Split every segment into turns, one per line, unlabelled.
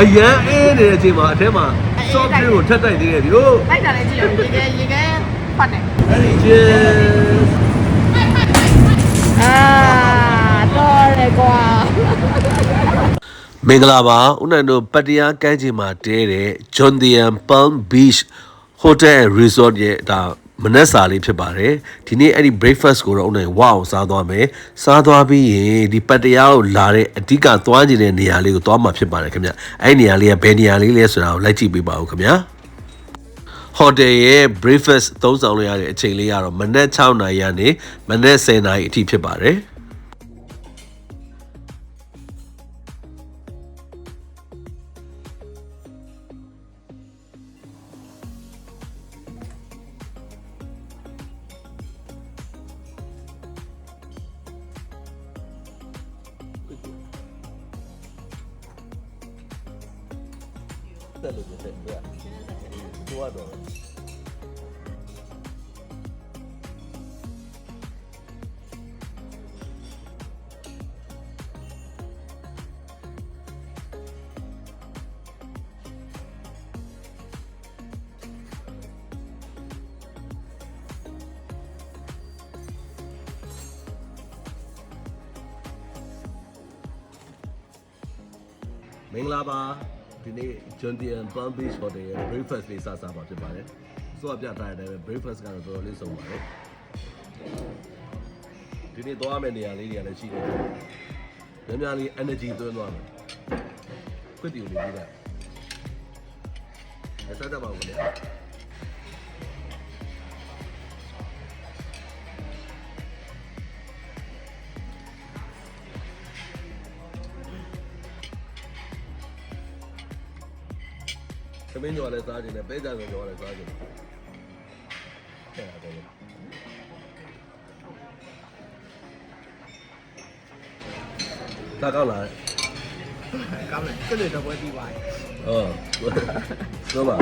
အရန်အေးနေတဲ့အချိန်မှာအထက်မှာ soft drink ကိုထက်တိုက်သေးတယ်ဒီလို
လိုက်တာလည်းကြည့်ရရေခဲရေခဲဖတ်နေ
အဲ့ဒီ cheers
အာတော်လေကွာ
မင်္ဂလာပါဦးနိုင်တို့ပတ္တရားကမ်းခြေမှာတဲတဲ့ John Deere Palm Beach Hotel and Resort ရဲ့ဒါ မနက်စာလေးဖြစ်ပါတယ်ဒီနေ့အဲ့ဒီ breakfast ကိုတော့ဦးနိုင်ဝအောင်စားသွားမယ်စားသွားပြီးရင်ဒီပတ္တရားကိုလာတဲ့အဓိကသွားကျင်တဲ့နေရာလေးကိုသွားမှာဖြစ်ပါတယ်ခင်ဗျအဲ့ဒီနေရာလေးကဘယ်နေရာလေးလဲဆိုတာကိုလိုက်ကြည့်ပေးပါဦးခင်ဗျာဟိုတယ်ရဲ့ breakfast သုံးဆောင်လို့ရတဲ့အချိန်လေးကတော့မနက်6နာရီကနေမနက်10နာရီအထိဖြစ်ပါတယ်။ Todo. မင်္ဂလာပါ ဒီနေ့ John Deere Palm Beach Hotel ရဲ့ breakfast လေးစားစားပါဖြစ်ပါတယ်။ဆိုတော့ပြထားတဲ့အတိုင်းပဲ breakfast ကတော့တော်တော်လေးစုံပါတယ်။ဒီနေ့သွားမယ့်နေရာလေးတွေကလည်းရှိတယ်။များများလေး energy သွင်းသွားမယ်။ခွင့်တူလေးပြီးတာ။အဲစားတတ်ပါဦးခ မင်းကြော်လည်းစားခြင်းနဲ့ပဲကြဆိုကြော်လည်းစားခြင်းအဲ့ဒါတော့စားကောင်းလား
ကောင်းတယ်ကျွတ်တွေတော့ပွဲပြီးပါပြီ
ဟုတ်တော့ပါ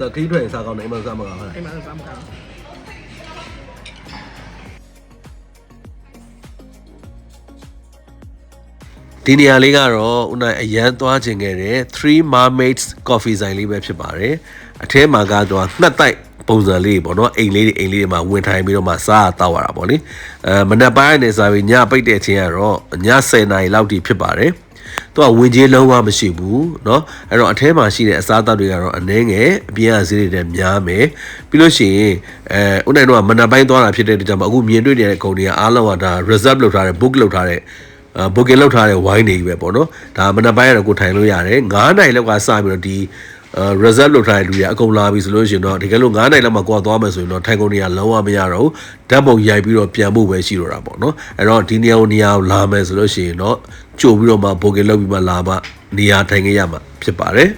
တော့ခိထွက်စားကောင်းတယ်အိမ်မှာစားမကောင်းဟုတ်လား
အိမ်မှာစားမကောင်း
ဒီနေရာလေးကတော့ဦးနိုင်အရန်သွားခြင်းခဲ့တဲ့3 Mermaids Coffee ဆိုင်လေးပဲဖြစ်ပါတယ်အထဲမှာကတော့ငှက်တိုက်ပုံစံလေးပေါ့နော်အိမ်လေးတွေအိမ်လေးတွေမှာဝင်ထိုင်ပြီးတော့မှစားရတော့ရတာပေါ့လေအဲမနက်ပိုင်းနေစားပြီးညပိတ်တဲ့အချိန်ကတော့ည10နာရီလောက်ထိဖြစ်ပါတယ်သူကဝင်ကြီးလုံးဝမရှိဘူးเนาะအဲ့တော့အထဲမှာရှိတဲ့အစားအသောက်တွေကတော့အနှဲငယ်အပြင်ကဈေးတွေတက်များမယ်ပြီးလို့ရှိရင်အဲဦးနိုင်တော့ကမနက်ပိုင်းသွားတာဖြစ်တဲ့အတွက်ကြောင့်အခုမြင်တွေ့နေတဲ့ကုန်တွေကအားလုံးကဒါ reserve လုပ်ထားတဲ့ book လုပ်ထားတဲ့ အာ booking လုပ်ထားတဲ့ wine တွေပဲပေါ့နော်ဒါမနက်ပိုင်းကတော့ကိုထိုင်လို့ရတယ်9နိုင်လောက်ကစပြီးတော့ဒီအာ reserve လုပ်ထားတဲ့လူတွေအကုန်လာပြီဆိုလို့ရှိရင်တော့တကယ်လို့9နိုင်လောက်မှကိုယ်သွားမယ်ဆိုရင်တော့ထိုင်ကုန်တွေကလုံးဝမရတော့ဘူးဓာတ်ပုံရိုက်ပြီးတော့ပြန်ဖို့ပဲရှိတော့တာပေါ့နော်အဲ့တော့ဒီနေရာကိုနေရာကိုလာမယ်ဆိုလို့ရှိရင်တော့ကြိုပြီးတော့မှ booking လုပ်ပြီးမှလာမှနေရာထိုင်ခဲ့ရမှာဖြစ်ပါတယ်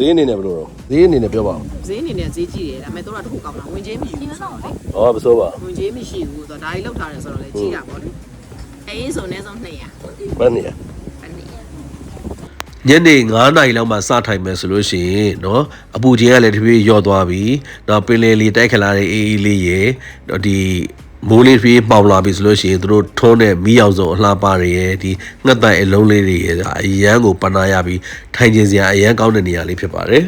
ဈေးအနေနဲ့ဘယ်လိုတော့ဈေးအနေနဲ့ပြောပါဦး
ဈေးအနေနဲ့ဈေးကြည့်တယ်ဒါပေမဲ့တို့ကတစ်ခုကောင်းတာဝင်ချင်းမရှိဘူးဆိုတော့လေ
ဟောမစိုးပါ
ဝင်ချင်းမရှိဘူးဆိုတော့ဒါကြီးလောက်ထားတယ်ဆိုတော့လေကြည့်ရပါတော့အေးဆိုအနည်းဆုံး200
ဘယ်နေရာ
ဘယ်နည်း
ညနေ9နာရီလောက်မှစထိုင်မယ်ဆိုလို့ရှိရင်เนาะအပူချင်းကလည်းတဖြည်းဖြည်းလျော့သွားပြီเนาะပင်လယ်လေးတိုက်ခလာတဲ့အေးအေးလေးရေဒီ မိုးလေးပြေးပေါင်လာပြီဆိုလို့ရှိရင်တို့ထုံးတဲ့မီးအောင်စုံအလှပတွေရဲ့ဒီငှက်တိုင်အလုံးလေးတွေရဲ့အရန်ကိုပနာရပြီးထိုင်ခြင်းစရာအရန်ကောင်းတဲ့နေရာလေးဖြစ်ပါတယ်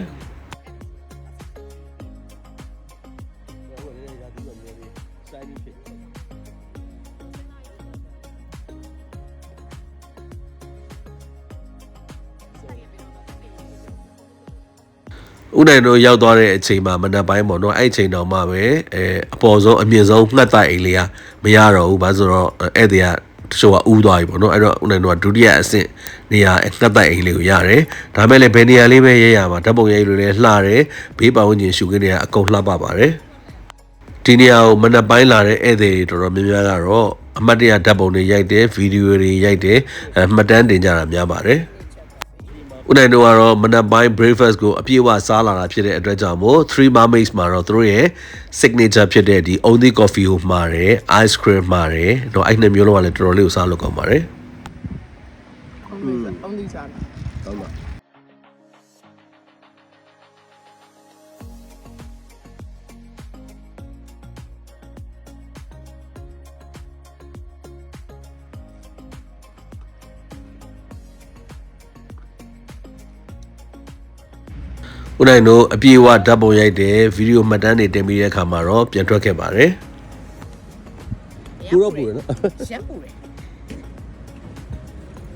ဦးနိုင်တို့ရောက်သွားတဲ့အချိန်မှာမနက်ပိုင်းပေါ့နော်အဲ့အချိန်တောင်မှပဲအဲအပေါ်ဆုံးအမြင့်ဆုံးငှက်တိုက်အိမ်လေးကမရတော့ဘူးဘာလို့ဆိုတော့ဧည့်သည်ကတချို့ကဥသွားပြီပေါ့နော်အဲ့တော့ဦးနိုင်တို့ကဒုတိယအဆင့်နေရာငှက်တိုက်အိမ်လေးကိုရတယ်ဒါမဲ့လည်းဘယ်နေရာလေးပဲရရမှာဓာတ်ပုံရိုက်လို့လည်းလှတယ်ဘေးပတ်ဝန်းကျင်ရှုခင်းတွေကအကုန်လှပပါတယ်ဒီနေရာကိုမနက်ပိုင်းလာတဲ့ဧည့်သည်တွေတော်တော်များများကတော့အမတ်တရဓာတ်ပုံတွေရိုက်တယ်ဗီဒီယိုတွေရိုက်တယ်အဲမှတ်တမ်းတင်ကြတာများပါတယ် ဦးနိုင်တို့ကတော့မနက်ပိုင်း breakfast ကိုအပြည့်အဝစားလာတာဖြစ်တဲ့အတွက်ကြောင့်မို့3 mermaids မှာတော့သူတို့ရဲ့ signature ဖြစ်တဲ့ဒီ only coffee ကိုမှာတယ် ice cream မှာတယ်တော့အဲ့နှစ်မျိုးလုံးကလည်းတော်တော်လေးကိုစားလို့ကောင်းပါတယ်
အုံးသီးစားတာ
ဟုတ် ဦးနိုင်တို့အပြေအဝဓာတ်ပုံရိုက်တဲ့ဗီဒီယိုမှတ်တမ်းတွေတင်ပြီးတဲ့အခါမှာတော့ပြန်ထွက်ခဲ့ပါတယ်
ပူတော့ပူတယ်နော်ရှက်ပူတယ်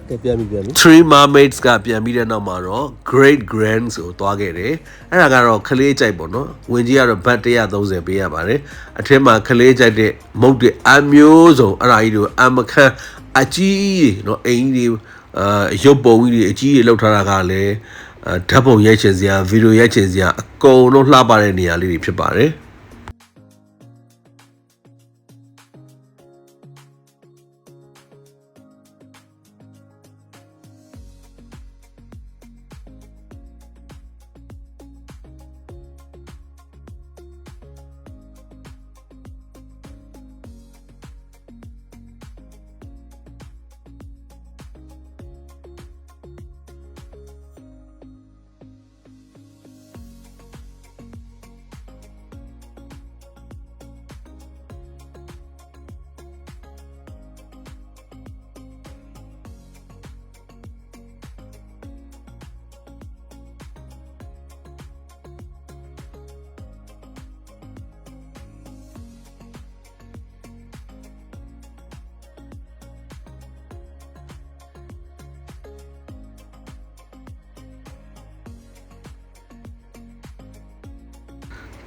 ကဲပြန်ပြီပြန်ပြီ
Three Mermaids ကပြန်ပြီးတဲ့နောက်မှာတော့ Great Grand ဆိုသွားခဲ့တယ်အဲ့ဒါကတော့ခလေးကြိုက်ပေါ့နော်ဝင်ကြီးကတော့ဘတ်130ပေးရပါတယ်အထက်မှာခလေးကြိုက်တဲ့မုတ်တဲ့အမျိုးစုံအဲ့ဒါကြီးတို့အမခန့်အကြီးကြီးเนาะအိမ်ကြီးတွေအာရုပ်ပုံကြီးတွေအကြီးကြီးလောက်ထားတာကလည်းအာ ဓာတ်ပုံရိုက်ချင်စရာဗီဒီယိုရိုက်ချင်စရာအကုန်လုံးလှပတဲ့နေရာလေးတွေဖြစ်ပါတယ်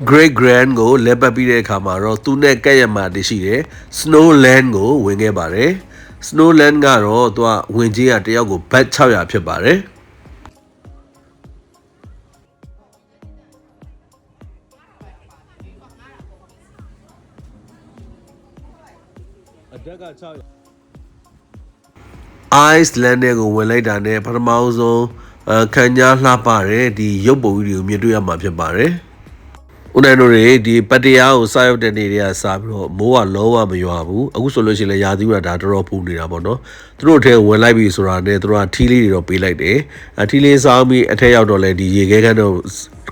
Great Grand ကိုလဲပတ်ပြီးတဲ့အခါမှာတော့သူနဲ့ကက်ရမှာတရှိတယ် Snowland ကိုဝင်ခဲ့ပါတယ် Snowland ကတော့သူကဝင်ကြီးကတယောက်ကိုဘတ်600ဖြစ်ပါတယ်အတက်က600 Iceland နဲ့ကိုဝင်လိုက်တာနဲ့ပထမဆုံးအခန်းညာလှပတဲ့ဒီရုပ်ပုံကြီးတွေကိုမြင်တွေ့ရမှာဖြစ်ပါတယ်။ ဦးနိုင်တို့တွေဒီပတ္တရားကိုစရောက်တဲ့နေ့တွေကစပြီးတော့မိုးကလုံးဝမရွာဘူး။အခုဆိုလို့ရှိရင်လည်းရာသီဥတုကဒါတော်တော်ပူနေတာပေါ့နော်။သူတို့အထဲဝင်လိုက်ပြီဆိုတာနဲ့သူတို့ကထီးလေးတွေတော့ပေးလိုက်တယ်။အထီးလေးစောင်းပြီးအထက်ရောက်တော့လဲဒီရေခဲကန်းတော့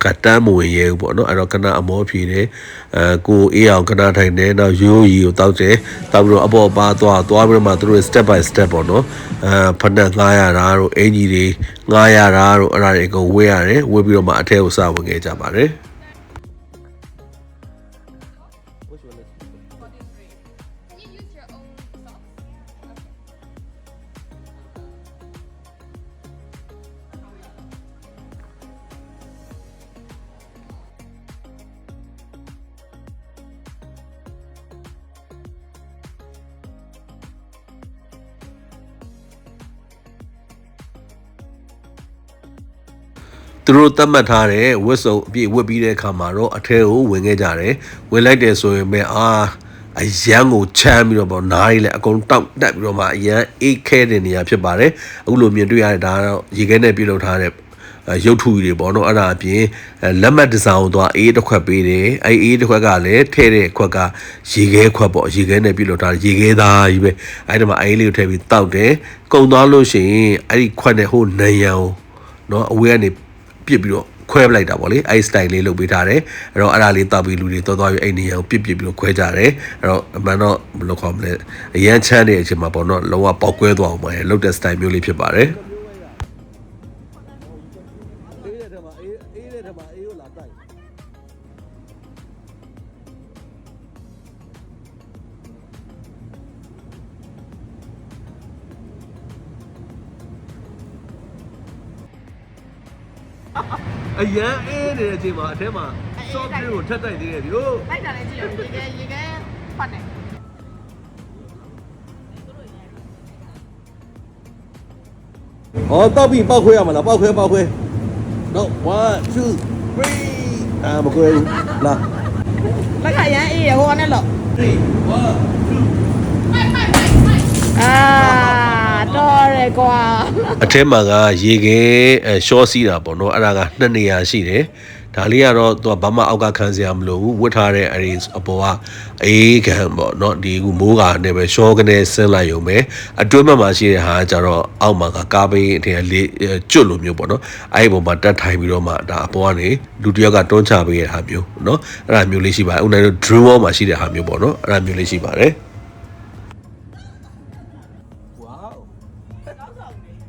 ကတန်းမဝင်ရဲဘူးပေါ့နော်။အဲ့တော့ကနအမောဖြေတယ်။အဲကိုအေးအောင်ကနထိုင်တယ်နောက်ရိုးရီကိုတောက်တယ်။တောက်ပြီးတော့အပေါ်ပါသွားသွားပြီးတော့မှသူတို့ step by step ပေါ့နော်။အဲဖက်နဲ့ငှားရတာတို့အင်ကြီးတွေငှားရတာတို့အဲ့ဒါတွေအကုန်ဝေးရတယ်။ဝေးပြီးတော့မှအထက်ကိုစဝင်ခဲ့ကြပါတယ်။ သူတို့သတ်မှတ်ထားတဲ့ဝတ်စုံအပြည့်ဝတ်ပြီးတဲ့အခါမှာတော့အထဲကိုဝင်ခဲ့ကြတယ်ဝင်လိုက်တယ်ဆိုရင်ပဲအာအရန်ကိုချမ်းပြီးတော့ပေါ့နားရီလည်းအကုန်တောက်တက်ပြီးတော့မှအရန်အေးခဲတဲ့နေရာဖြစ်ပါတယ်အခုလိုမြင်တွေ့ရတဲ့ဒါကတော့ရေခဲနဲ့ပြုတ်လုပ်ထားတဲ့အဲရုပ်ထုတွေပေါ့နော်အဲ့ဒါအပြင်အဲလက်မှတ်ဒီဇိုင်းကိုသွားအေးတစ်ခွက်ပေးတယ်အဲအေးတစ်ခွက်ကလည်းထဲတဲ့ခွက်ကရေခဲခွက်ပေါ့ရေခဲနဲ့ပြုတ်လုပ်ထားတဲ့ရေခဲသားကြီးပဲအဲ့ဒီမှာအေးလေးကိုထည့်ပြီးတောက်တယ်ကုံသွားလို့ရှိရင်အဲ့ဒီခွက်နဲ့ဟိုနံရံကိုနော်အဝေးကနေ ပြစ်ပြီးတော့ခွဲပလိုက်တာပေါ့လေအဲ့ style လေးလုပ်ပေးထားတယ်အဲ့တော့အဲ့ဒါလေးတောက်ပြီးလူတွေတော်တော်ပြီးအဲ့နေရာကိုပြစ်ပြစ်ပြီးတော့ခွဲကြတယ်အဲ့တော့အမှန်တော့ဘယ်လိုခေါ်မလဲအရန်ချမ်းတဲ့အချိန်မှာပေါ့နော်လောကပေါက်ကွဲသွားအောင်ပါလေလုပ်တဲ့ style မျိုးလေးဖြစ်ပါတယ်
အ
ရန်အေးနေတဲ့အချိန်မှာအထက်မှာ soft drink ကိုထပ်တိုက်သေးတယ်ဒီလို
လိုက်တာလည်းကြည့်ရရေခဲရေခဲပတ်တယ်
ဟောတောက်ပြီးပောက်ခွဲရမှာလားပောက်ခွဲပောက်ခွဲ no 1 2 3အာမခွဲဘူးလာ
လက်ခရမ်းအေးရဟိုကနေလို့
3
အာ တော်ရယ်ကွာ
အထက်မှာကရေခဲအဲရှော့စီးတာပေါ့နော်အဲ့ဒါကနှစ်နေရာရှိတယ်ဒါလေးကတော့သူကဘာမှအောက်ကခံစရာမလိုဘူးဝတ်ထားတဲ့အဲဒီအပေါ်ကအေးခံပေါ့နော်ဒီကူမိုးကနဲ့ပဲရှော့ကနေဆင်းလိုက်ရုံပဲအတွင်းဘက်မှာရှိတဲ့ဟာကကြတော့အောက်မှာကကားပိန်းအထင်ကလေးကျွတ်လိုမျိုးပေါ့နော်အဲ့ဒီပုံမှာတက်ထိုင်ပြီးတော့မှဒါအပေါ်ကနေလူတစ်ယောက်ကတွန်းချပေးတဲ့ဟာမျိုးနော်အဲ့ဒါမျိုးလေးရှိပါတယ်ဥနိုင်တို့ dream wall မှာရှိတဲ့ဟာမျိုးပေါ့နော်အဲ့ဒါမျိုးလေးရှိပါတယ်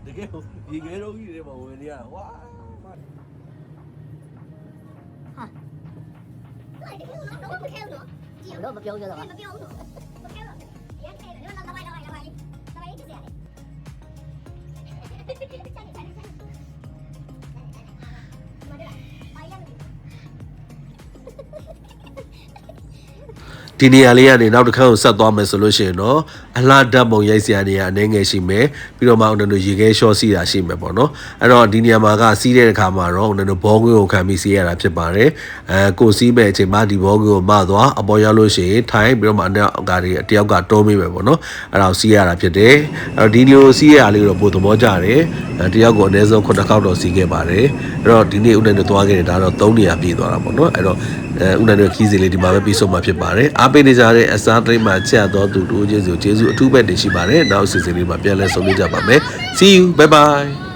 တကယ်ရေခဲတော့ကြီးတွေမှာဝင်နေရဝါဟာလိုက်
တယ်ကတော့မ
ခဲဘူးနော်ဒီတော့မ
ပြောဘူးကြတော့
မပြောဘူးမပြောတော့ရန်ခဲတယ်တော့လာလိုက်လာလိုက်လာလိုက်လာလိုက်ကြည့်ရတယ်
ဒီနေရာလေးကနေနောက်တစ်ခါကိုဆက်သွားမယ်ဆိုလို့ရှိရင်တော့အလားဓာတ်ပုံရိုက်စရာနေရာအနေငယ်ရှိမယ်ပြီးတော့မှဦးနတို့ရေခဲလျှော့စီးတာရှိမယ်ပေါ့နော်အဲ့တော့ဒီနေရာမှာကစီးတဲ့အခါမှာတော့ဦးနတို့ဘောကွင်းကိုခံပြီးစီးရတာဖြစ်ပါတယ်အဲကိုစီးမဲ့အချိန်မှာဒီဘောကွင်းကိုမသွားအပေါ်ရောက်လို့ရှိရင်ထိုင်ပြီးတော့မှအနောက်ကတွေတယောက်ကတွန်းမိမယ်ပေါ့နော်အဲ့တော့စီးရတာဖြစ်တယ်အဲ့တော့ဒီလိုစီးရတာလေးတော့ပိုသဘောကျတယ်အဲတယောက်ကိုအနည်းဆုံး9ခေါက်တော့စီးခဲ့ပါတယ်အဲ့တော့ဒီနေ့ဦးနတို့သွားခဲ့တယ်ဒါတော့3နေရာပြည့်သွားတာပေါ့နော်အဲ့တော့ အဲဦးနတို့ခီးစီလေးဒီမှာပဲပြီးဆုံးမှာဖြစ်ပါတယ်အားပေးနေကြတဲ့အစားတိတ်မှာချက်တော်သူတို့ကျေးဇူးကျေးဇူးအထူးပဲတင်ရှိပါတယ်နောက်အစီအစဉ်လေးမှာပြန်လည်ဆုံတွေ့ကြပါမယ် see you bye bye